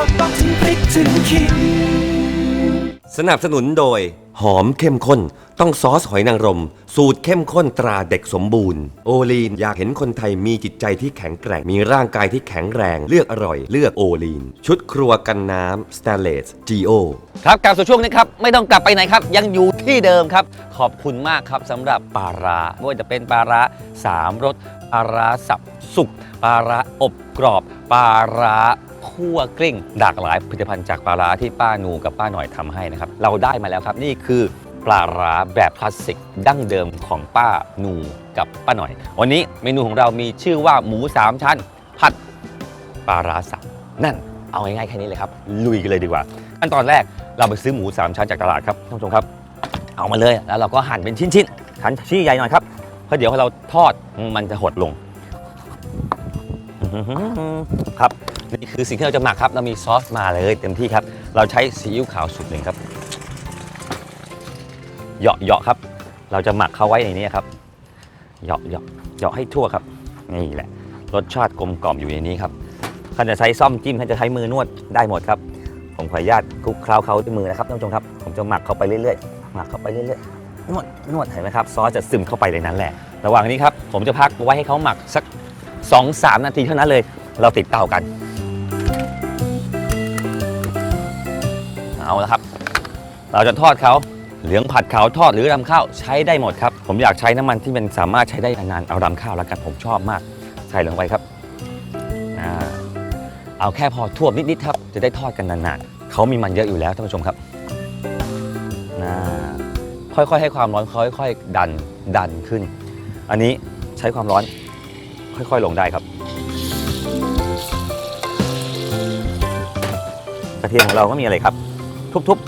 ก็ต้องถึงพริกถึงขิง สนับสนุนโดย หอมเข้มข้น ต้องซอสหอยนางรม สูตรเข้มข้นตราเด็กสมบูรณ์ โอลีนอยากเห็นคนไทยมีจิตใจที่แข็งแกร่ง มีร่างกายที่แข็งแรง เลือกอร่อย เลือกโอลีน ชุดครัวกันน้ำสแตนเลสจีโอ ครับกลับสู่ช่วงนี้ครับไม่ต้องกลับไปไหนครับ ยังอยู่ที่เดิมครับ ขอบคุณมากครับสำหรับปลาร้าไม่ว่าจะเป็นปลาร้าสามรสปลาร้าสับสุกปลาร้าอบกรอบปลาร้า คั่วกลิ้งหลากหลายผลิตภัณฑ์จากปลาร้าที่ป้านูกับป้าหน่อยทำให้นะครับ เราได้มาแล้วครับนี่คือปลาร้าแบบคลาสสิกดั้งเดิมของป้านูกับป้าหน่อย วันนี้เมนูของเรามีชื่อว่าหมูสามชั้น ผัดปลาร้าสับนั่นเอาง่ายๆแค่นี้เลยครับ ลุยกันเลยดีกว่าขั้นตอนแรกเราไปซื้อหมูสามชั้นจากตลาดครับท่านผู้ชมครับ เอามาเลยแล้วเราก็หั่นเป็นชิ้นๆหั่นชิ้นใหญ่หน่อยครับเพราะเดี๋ยวพอเราทอดมันจะหดลงครับ นี่คือสิ่งที่เราจะหมักครับ เรามีซอสมาเลยเต็มที่ครับ เราใช้ซีอิ๊วขาวสูตรหนึ่งครับเหยาะเหยาะครับ เราจะหมักเข้าไว้ในนี้ครับเหยาะเหยาะเหยาะให้ทั่วครับ นี่แหละ รสชาติกลมกล่อมอยู่ในนี้ครับท่านจะใช้ซ่อมจิ้มท่านจะใช้มือนวดได้หมดครับ ผมขออนุญาตคลุกเคล้าเขาด้วยมือนะครับท่านผู้ชมครับ ผมจะหมักเขาไปเรื่อยๆ หมักเขาไปเรื่อยๆ นวด นวดเห็นไหมครับ ซอสจะซึมเข้าไปในนั้นแหละ ระหว่างนี้ครับ ผมจะพักไว้ให้เขาหมักสัก 2-3 นาทีเท่านั้นเลย เราติดเตากัน เอาละครับ เราจะทอดเขาเหลืองผัดเขาทอดหรือรำข้าวใช้ได้หมดครับ ผมอยากใช้น้ำมันที่มันสามารถใช้ได้นานๆเอารำข้าวแล้วกันผมชอบมาก ใส่ลงไปครับอเอาแค่พอท่วมนิดๆครับจะได้ทอดกันนานๆเขามีมันเยอะอยู่แล้วท่านผู้ชมครับค่อยๆให้ความร้อนค่อยๆดันดันขึ้น อันนี้ใช้ความร้อนค่อยๆลงได้ครับ กระเทียมของเราก็มีอะไรครับ ทุบๆ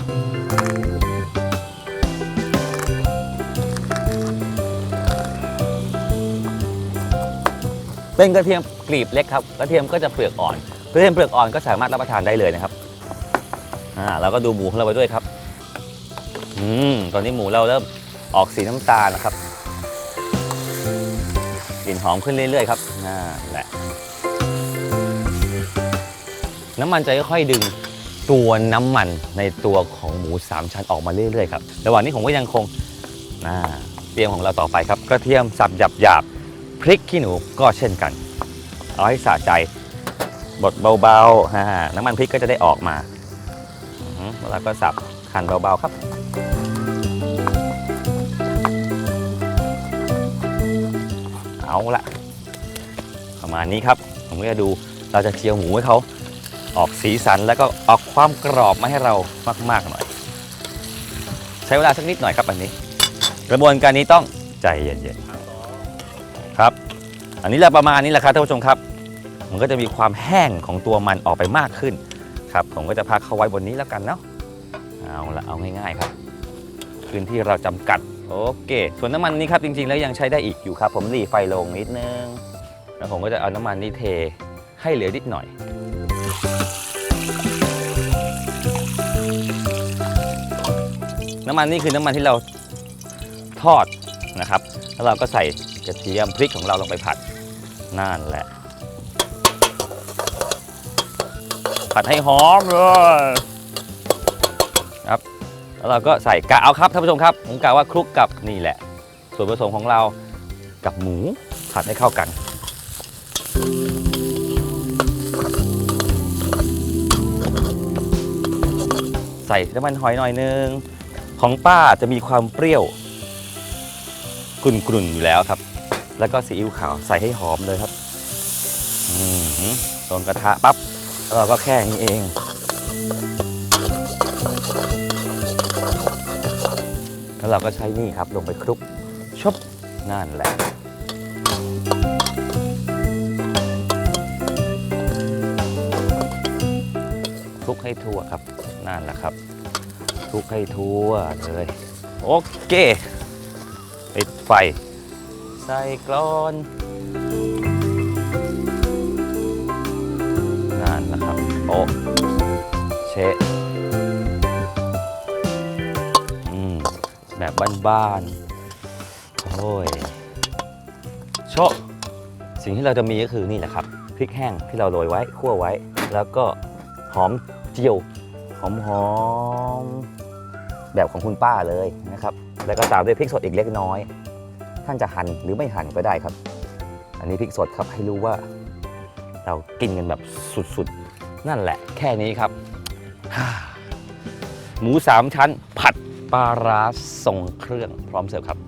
เป็นกระเทียมกลีบเล็กครับ กระเทียมก็จะเปลือกอ่อน กระเทียมเปลือกอ่อนก็สามารถรับประทานได้เลยนะครับ อ่าเราก็ดูหมูของเราไปด้วยครับ อืม ตอนนี้หมูเราเริ่มออกสีน้ำตาลนะครับ กลิ่นหอมขึ้นเรื่อยๆครับน่าแหละ น้ำมันจะค่อยๆดึง ตัวน้ำมันในตัวของหมูสามชั้นออกมาเรื่อยๆครับระหว่างนี้ผมก็ยังคงอ่าเตรียมของเราต่อไปครับกระเทียมสับหยาบๆพริกขี้หนูก็เช่นกัน เอาให้สะใจบดเบาๆฮ่าน้ำมันพริกก็จะได้ออกมาแล้วก็สับหั่นเบาๆครับ เอาละประมาณนี้ครับ ผมก็จะดูเราจะเจียวหมูให้เขา ออกสีสันแล้วก็ออกความกรอบมาให้เรามากๆหน่อย ใช้เวลาสักนิดหน่อยครับอันนี้ กระบวนการนี้ต้องใจเย็นๆครับ อันนี้แหละประมาณนี้แหละครับท่านผู้ชมครับ มันก็จะมีความแห้งของตัวมันออกไปมากขึ้นครับ ผมก็จะพักเขาไว้บนนี้แล้วกันเนาะเอาละเอาง่าย ๆครับพื้นที่เราจำกัดโอเค ส่วนน้ำมันนี้ครับจริงๆ แล้วยังใช้ได้อีกอยู่ครับ ผมรีไฟลงนิดนึง แล้วผมก็จะเอาน้ำมันนี่เทให้เหลือนิดหน่อย น้ำมันนี่คือน้ำมันที่เราทอดนะครับ แล้วเราก็ใส่กระเทียมพริกของเราลงไปผัดนั่นแหละ ผัดให้หอมเลยครับแล้วเราก็ใส่กะเอาครับท่านผู้ชมครับ ผมกะว่าคลุกกับนี่แหละ ส่วนผสมของเรากับหมูผัดให้เข้ากัน ใส่น้ำมันหอยหน่อยนึง ของป้าจะมีความเปรี้ยวกรุ่นๆอยู่แล้วครับ แล้วก็ซีอิ๊วขาวใส่ให้หอมเลยครับอืมโดนกระทะปั๊บแล้วเราก็แค่นี้เอง แล้วเราก็ใช้นี่ครับลงไปคลุกชบนั่นแหละคลุกให้ทั่วครับ นั่นแหละครับคลุกให้ทั่วเลยโอเคปิดไฟ ใส่กรอนนั่นแหละครับโอเชะอืมแบบบ้านๆโอ้ยโชะสิ่งที่เราจะมีก็คือนี่แหละครับพริกแห้งที่เราโรยไว้คั่วไว้ แล้วก็หอมเจียว หอมหอมๆแบบของคุณป้าเลยนะครับ แล้วก็ตามด้วยพริกสดอีกเล็กน้อย ท่านจะหั่นหรือไม่หั่นก็ได้ครับ อันนี้พริกสดครับให้รู้ว่า เรากินกันแบบสุดๆ นั่นแหละ แค่นี้ครับหมูสามชั้นผัดปลาร้าทรงเครื่องพร้อมเสิร์ฟครับ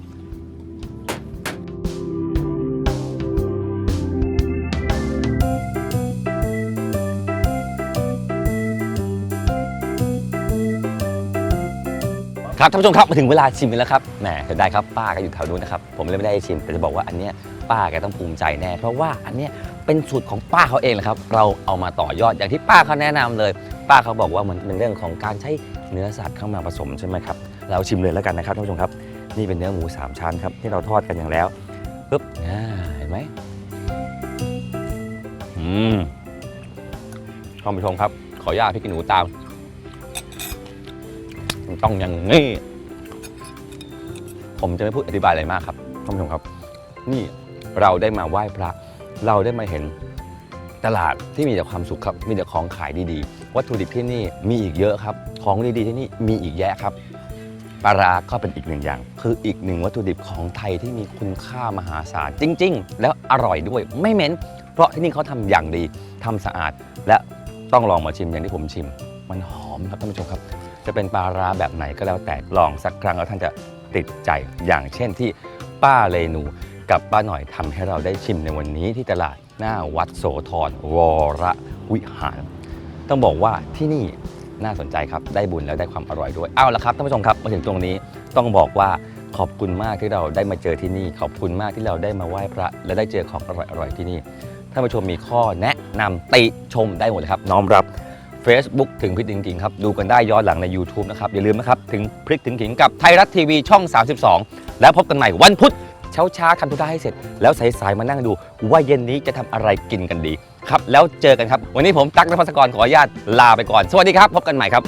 ครับท่านผู้ชมครับมาถึงเวลาชิมกันแล้วครับแหมเสียดายครับป้าก็อยู่แถวนู้นนะครับผมเลยไม่ได้ชิมแต่จะบอกว่าอันเนี้ยป้าแกต้องภูมิใจแน่ เพราะว่าอันเนี้ยเป็นสูตรของป้าเขาเองแหละครับ เราเอามาต่อยอดอย่างที่ป้าเขาแนะนำเลย ป้าเขาบอกว่ามันเป็นเรื่องของการใช้เนื้อสัตว์เข้ามาผสมใช่ไหมครับเราชิมเลยแล้วกันนะครับท่านผู้ชมครับ นี่เป็นเนื้อหมูสามชั้นครับที่เราทอดกันอย่างแล้วปึ๊บอ่าเห็นไหมอืมท่านผู้ชมครับ ขออนุญาตพี่กินหนูตาม มันต้องอย่างนี้ ผมจะไม่พูดอธิบายอะไรมากครับท่านผู้ชมครับ นี่เราได้มาไหว้พระ เราได้มาเห็นตลาดที่มีแต่ความสุขครับ มีแต่ของขายดีๆ วัตถุดิบที่นี่มีอีกเยอะครับ ของดีๆที่นี่มีอีกแยะครับปลาราก็เป็นอีกหนึ่งอย่าง คืออีกหนึ่งวัตถุดิบของไทยที่มีคุณค่ามหาศาลจริง ๆ แล้วอร่อยด้วยไม่เหม็น เพราะที่นี่เขาทำอย่างดีทำสะอาด และต้องลองมาชิมอย่างที่ผมชิม มันหอมครับท่านผู้ชมครับ จะเป็นปลาร้าแบบไหนก็แล้วแต่ลองสักครั้งแล้วท่านจะติดใจอย่างเช่นที่ป้าเรนูกับป้าหน่อยทำให้เราได้ชิมในวันนี้ที่ตลาดหน้าวัดโสธรวรวิหาร ต้องบอกว่าที่นี่น่าสนใจครับ ได้บุญแล้วได้ความอร่อยด้วย เอาละครับท่านผู้ชมครับมาถึงตรงนี้ต้องบอกว่าขอบคุณมากที่เราได้มาเจอที่นี่ ขอบคุณมากที่เราได้มาไหว้พระ และได้เจอของอร่อยๆที่นี่ท่านผู้ชมมีข้อแนะนำติชมได้หมดเลยครับ น้อมรับ Facebook ถึงพริกถึงขิงครับ ดูกันได้ย้อนหลังใน YouTube นะครับ อย่าลืมนะครับ ถึงพริกถึงขิงกับไทยรัฐทีวีช่อง 32 แล้วพบกันใหม่วันพุธเช้าช้าทำธุระให้เสร็จ แล้วสายๆมานั่งดูว่าเย็นนี้จะทำอะไรกินกันดีครับแล้วเจอกันครับ วันนี้ผมตั๊กนภัสกรขออนุญาตลาไปก่อน สวัสดีครับ พบกันใหม่ครับ